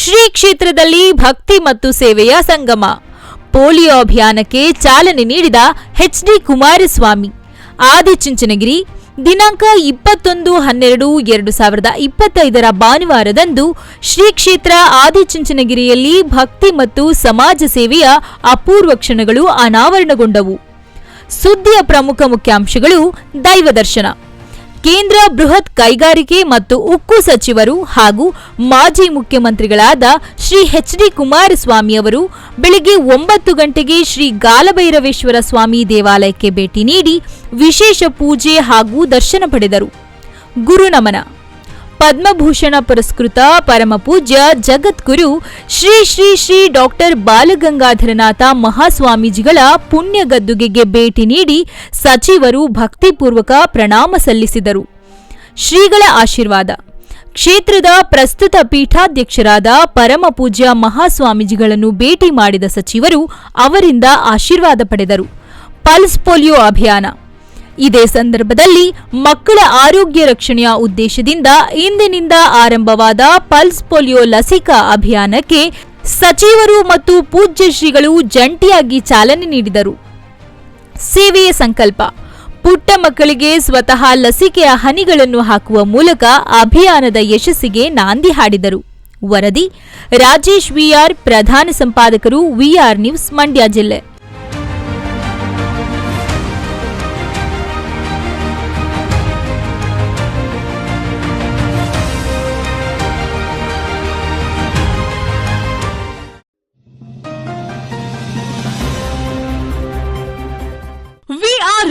ಶ್ರೀ ಕ್ಷೇತ್ರದಲ್ಲಿ ಭಕ್ತಿ ಮತ್ತು ಸೇವೆಯ ಸಂಗಮ. ಪೋಲಿಯೋ ಅಭಿಯಾನಕ್ಕೆ ಚಾಲನೆ ನೀಡಿದ ಎಚ್ಡಿ ಕುಮಾರಸ್ವಾಮಿ. ಆದಿಚುಂಚನಗಿರಿ, ದಿನಾಂಕ ಇಪ್ಪತ್ತೊಂದು ಹನ್ನೆರಡು ಎರಡು ಸಾವಿರದ ಇಪ್ಪತ್ತೈದರ ಭಾನುವಾರದಂದು ಶ್ರೀ ಕ್ಷೇತ್ರ ಆದಿಚುಂಚನಗಿರಿಯಲ್ಲಿ ಭಕ್ತಿ ಮತ್ತು ಸಮಾಜ ಸೇವೆಯ ಅಪೂರ್ವ ಕ್ಷಣಗಳು ಅನಾವರಣಗೊಂಡವು. ಸುದ್ದಿಯ ಪ್ರಮುಖ ಮುಖ್ಯಾಂಶಗಳು ದೈವದರ್ಶನ. ಕೇಂದ್ರ ಬೃಹತ್ ಕೈಗಾರಿಕೆ ಮತ್ತು ಉಕ್ಕು ಸಚಿವರು ಹಾಗೂ ಮಾಜಿ ಮುಖ್ಯಮಂತ್ರಿಗಳಾದ ಶ್ರೀ ಎಚ್ ಡಿ ಕುಮಾರಸ್ವಾಮಿ ಅವರು ಬೆಳಗ್ಗೆ ಒಂಬತ್ತು ಗಂಟೆಗೆ ಶ್ರೀ ಗಾಲಭೈರವೇಶ್ವರ ಸ್ವಾಮಿ ದೇವಾಲಯಕ್ಕೆ ಭೇಟಿ ನೀಡಿ ವಿಶೇಷ ಪೂಜೆ ಹಾಗೂ ದರ್ಶನ ಪಡೆದರು. ಗುರುನಮನ ಪದ್ಮಭೂಷಣ ಪುರಸ್ಕೃತ ಪರಮಪೂಜ್ಯ ಜಗದ್ಗುರು ಶ್ರೀ ಶ್ರೀ ಶ್ರೀ ಡಾಕ್ಟರ್ ಬಾಲಗಂಗಾಧರನಾಥ ಮಹಾಸ್ವಾಮೀಜಿಗಳ ಪುಣ್ಯ ಗದ್ದುಗೆಗೆ ಭೇಟಿ ನೀಡಿ ಸಚಿವರು ಭಕ್ತಿಪೂರ್ವಕ ಪ್ರಣಾಮ ಸಲ್ಲಿಸಿದರು. ಶ್ರೀಗಳ ಆಶೀರ್ವಾದ. ಕ್ಷೇತ್ರದ ಪ್ರಸ್ತುತ ಪೀಠಾಧ್ಯಕ್ಷರಾದ ಪರಮಪೂಜ್ಯ ಮಹಾಸ್ವಾಮೀಜಿಗಳನ್ನು ಭೇಟಿ ಮಾಡಿದ ಸಚಿವರು ಅವರಿಂದ ಆಶೀರ್ವಾದ ಪಡೆದರು. ಪಲ್ಸ್ ಪೋಲಿಯೋ ಅಭಿಯಾನ. ಇದೇ ಸಂದರ್ಭದಲ್ಲಿ ಮಕ್ಕಳ ಆರೋಗ್ಯ ರಕ್ಷಣೆಯ ಉದ್ದೇಶದಿಂದ ಇಂದಿನಿಂದ ಆರಂಭವಾದ ಪಲ್ಸ್ ಪೋಲಿಯೋ ಲಸಿಕಾ ಅಭಿಯಾನಕ್ಕೆ ಸಚಿವರು ಮತ್ತು ಪೂಜ್ಯ ಶ್ರೀಗಳು ಜಂಟಿಯಾಗಿ ಚಾಲನೆ ನೀಡಿದರು. ಸೇವೆಯ ಸಂಕಲ್ಪ, ಪುಟ್ಟ ಮಕ್ಕಳಿಗೆ ಸ್ವತಃ ಲಸಿಕೆಯ ಹನಿಗಳನ್ನು ಹಾಕುವ ಮೂಲಕ ಅಭಿಯಾನದ ಯಶಸ್ಸಿಗೆ ನಾಂದಿ ಹಾಡಿದರು. ವರದಿ, ರಾಜೇಶ್ ವಿಆರ್ ಪ್ರಧಾನ ಸಂಪಾದಕರು ವಿಆರ್ ನ್ಯೂಸ್ ಮಂಡ್ಯ ಜಿಲ್ಲೆ.